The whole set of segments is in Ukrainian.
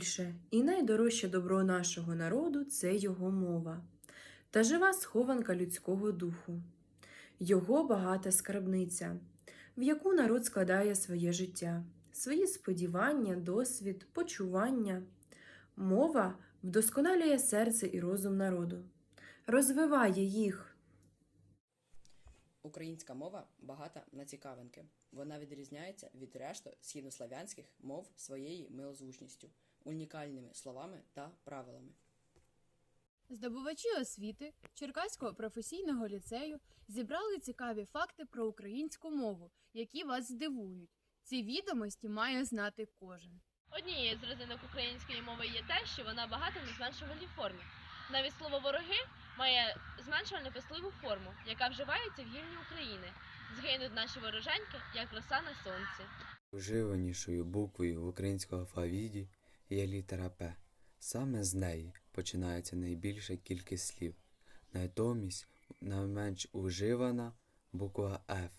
Найбільше і найдорожче добро нашого народу це його мова та жива схованка людського духу, його багата скарбниця, в яку народ складає своє життя, свої сподівання, досвід, почування. Мова вдосконалює серце і розум народу, розвиває їх. Українська мова багата на цікавинки. Вона відрізняється від решти східнослов'янських мов своєю милозвучністю, унікальними словами та правилами. Здобувачі освіти Черкаського професійного ліцею зібрали цікаві факти про українську мову, які вас здивують. Ці відомості має знати кожен. Однією з родзинок української мови є те, що вона багата на зменшувальній формі. Навіть слово вороги має зменшувально писливу форму, яка вживається в гімні України. Згинуть наші вороженьки, як роса на сонці. Вживанішою буквою в українському алфавіті є літера П. Саме з неї починається найбільша кількість слів. Натомість найменш уживана буква Ф.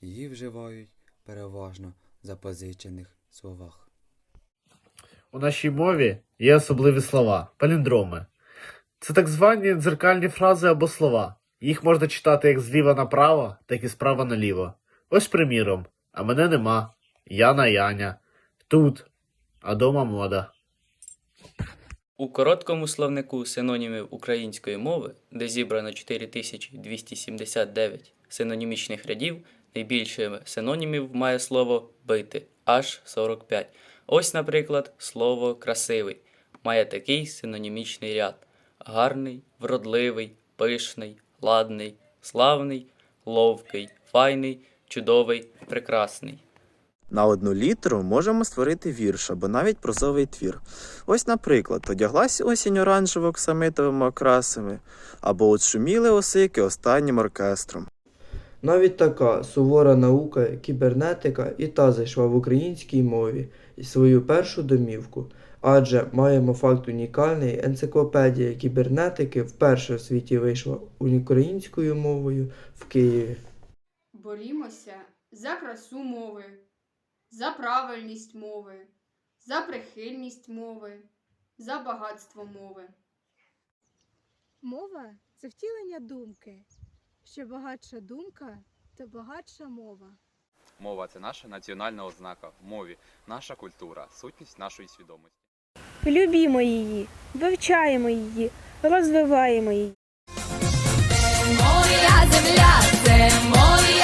Її вживають переважно в запозичених словах. У нашій мові є особливі слова, паліндроми. Це так звані дзеркальні фрази або слова. Їх можна читати як зліва направо, так і справа наліво. Ось приміром, а мене нема. Яна Яня. Тут. А дома мода. У короткому словнику синонімів української мови, де зібрано 4279 синонімічних рядів, найбільше синонімів має слово бити аж 45. Ось, наприклад, слово красивий має такий синонімічний ряд: гарний, вродливий, пишний, ладний, славний, ловкий, файний, чудовий, прекрасний. На одну літеру можемо створити вірш або навіть прозовий твір. Ось, наприклад, одяглась осінь оранжево оксамитовими окрасами, або от шуміли осики останнім оркестром. Навіть така сувора наука, кібернетика і та зайшла в українській мові і свою першу домівку, адже маємо факт унікальний, енциклопедія кібернетики вперше в світі вийшла українською мовою в Києві. Борімося за красу мови, за правильність мови, за прихильність мови, за багатство мови. Мова це втілення думки. Що багатша думка, то багатша мова. Мова це наша національна ознака в мові, наша культура, сутність нашої свідомості. Любімо її, вивчаємо її, розвиваємо її. Моя земля це моя